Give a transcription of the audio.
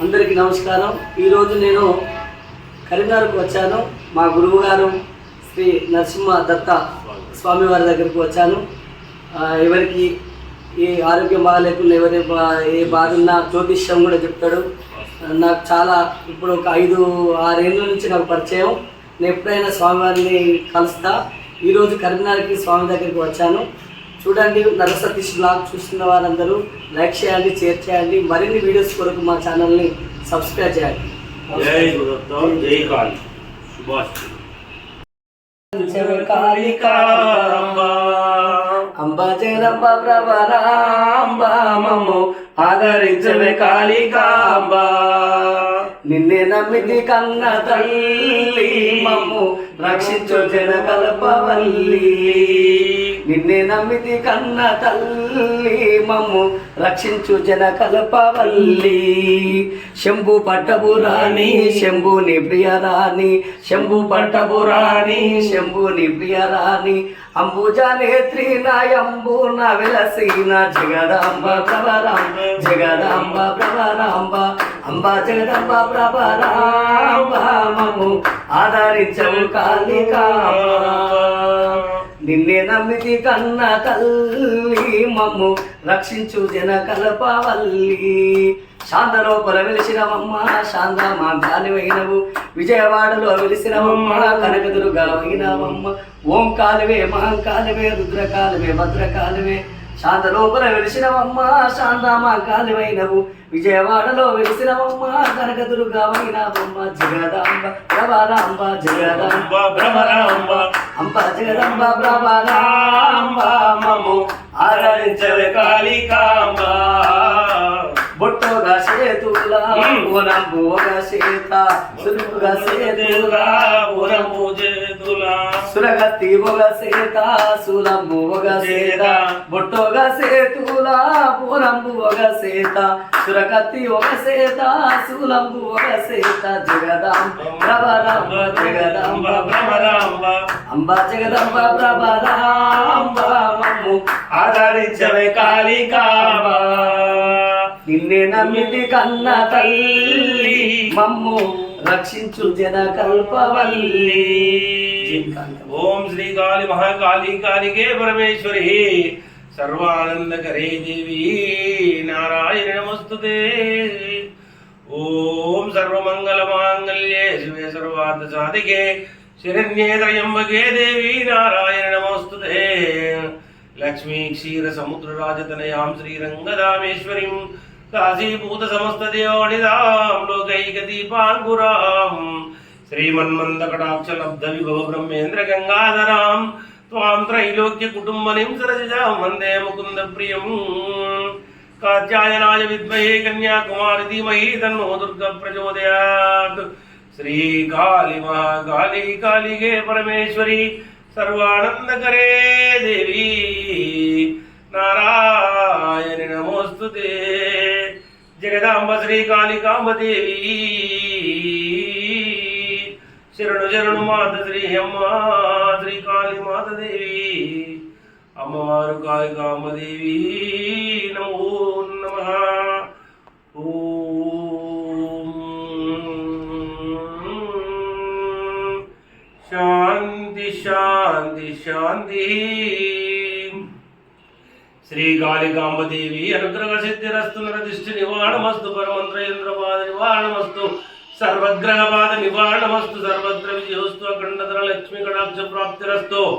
అందరికీ నమస్కారం. ఈరోజు నేను కరీంనగర్కు వచ్చాను. మా గురువు గారు శ్రీ నరసింహ దత్త స్వామివారి దగ్గరికి వచ్చాను. ఎవరికి ఏ ఆరోగ్యం బాగాలేకుండా ఎవరి బా- ఏ బాధ ఉన్నా జ్యోతిష్యం కూడా చెప్తాడు. నాకు చాలా ఇప్పుడు ఒక ఐదు ఆరేళ్ళ నుంచి నాకు పరిచయం. నేను ఎప్పుడైనా స్వామివారిని కలుస్తా. ఈరోజు కరీంనగర్కి స్వామి దగ్గరికి వచ్చాను. చూడండి నరసతీష్ బ్లాగ్ చూస్తున్న వారందరూ లైక్ చేయండి షేర్ చేయండి. మరిన్ని వీడియోస్ కొరకు మా ఛానల్ని సబ్స్క్రైబ్ చేయండి. జై కాళీ. సుభాష్. అంబా జగదంబ ప్రభరాంబ మమ్ము ఆదరించవే కాళికాంబ నిన్నే నమ్మితి కన్న తల్లి మమ్ము రక్షించు జన కల్పవల్లి నిన్నే నమ్మితి కన్న తల్లి మమ్ము రక్షించు జన కల్పవల్లి శంభు పట్టబు రాణి శంభుని ప్రియ రాణి. శంభు పట్టబు రాణి శంభుని ప్రియ రాణి. అంబుజ నేత్రి నాయంబు నా విలసీన జగదాంబ ప్రభరాంబ జగదాంబ ప్రభరాంబ. అంబ జగదంబ ప్రభరాంబ మము ఆదరించవు కాళికాంబ. నిన్నే నమ్మితి కన్న తల్లి మమ్ము రక్షించు జన కలపవల్లి శాంతలోపల వెలిసినవమ్మ శాంత మా గాలివైనవు విజయవాడలో వెలిసినవమ్మ కనకదురుగావైనవమ్మ ఓం కాలువే మహంకాలువే రుద్రకాలువే భద్రకాలువే శాంత లోపల వెలిసినవమ్మ శాంత మా కాలువైనవు విజయవాడలో వెలిసినవమ్మ కనకదురుగావైనవమ్మ జగదాంబ ప్రభారాంబ జగదాంబ ప్రభరాంబ జగదంబ ప్రభారాంబ మము ఆరాధించవే కాళికాంబా. బొట్టుగా సేతులా పూనంబుగా సేత సులుపుగా సేతులా పురము చేతులా సురగత్తి ఒక సేత సులంబు ఒక సేత బొట్టుగా సేతులా పూనంబు ఒక సేత సురగత్తి ఒక సేత సులంబు ఒక సేత జగదాంబ ప్రభరాంబ జగదాంబ భ్రమరాంబ అంబ జగదంబ ప్రభరాంబ మమ్ము. ఆదరించవే కాళికాంబ నిన్నే కన్న తల్లి మమ్ము రక్షించు జన కల్పవల్లి ఓం శ్రీ కాళి మహాకాళి కాళికే పరమేశ్వరి సర్వానందకరే దేవి నారాయణ నమస్తుతే. ఓం సర్వమంగళ మాంగళ్యే శివే సర్వార్థ సాధికే శిరణ్యే త్రయంబకే దేవి నారాయణ నమస్తుతే. లక్ష్మీ క్షీర సముద్రరాజతనయాం శ్రీరంగదామేశ్వరిం కాశీభూత సమస్త దేవాణిదాం లోకైక దీపాంకురాం శ్రీమన్మందకటాక్ష లబ్ధ విభవ బ్రహ్మేంద్ర గంగాధరాం త్వాం త్రైలోక్య కుటుంబ నింసరజాం వందే ముకుంద ప్రియం కాత్యాయనాయ విద్మహే కన్యాకుమారి ధీమహి తన్నో దుర్గ ప్రచోదయాత్ శ్రీ కాళి మహాకాళి కాళిగే పరమేశ్వరి సర్వానందకరే దేవి నారాయణ నమోస్తుతే జగదాంబ శ్రీ కాళికాంబ దేవి శరణు శరణు మాత శ్రీ అమ్మ శ్రీ కాళీ మాత దేవి అమ్మవారు కాళికాంబ దేవి నమో నమ ఓం శాంతి శాంతి శాంతి శ్రీ కాళికాంబదేవి అనుగ్రహ సిద్ధిరస్తు నరదిష్టి నివారణమస్తు పరమంత్ర ఇంద్రపాద నివారణమస్తు సర్వగ్రహపాద నివారణమస్తు సర్వత్ర విజయోస్తు అఖండధర లక్ష్మీ కటాక్ష ప్రాప్తిరస్తు. ఓం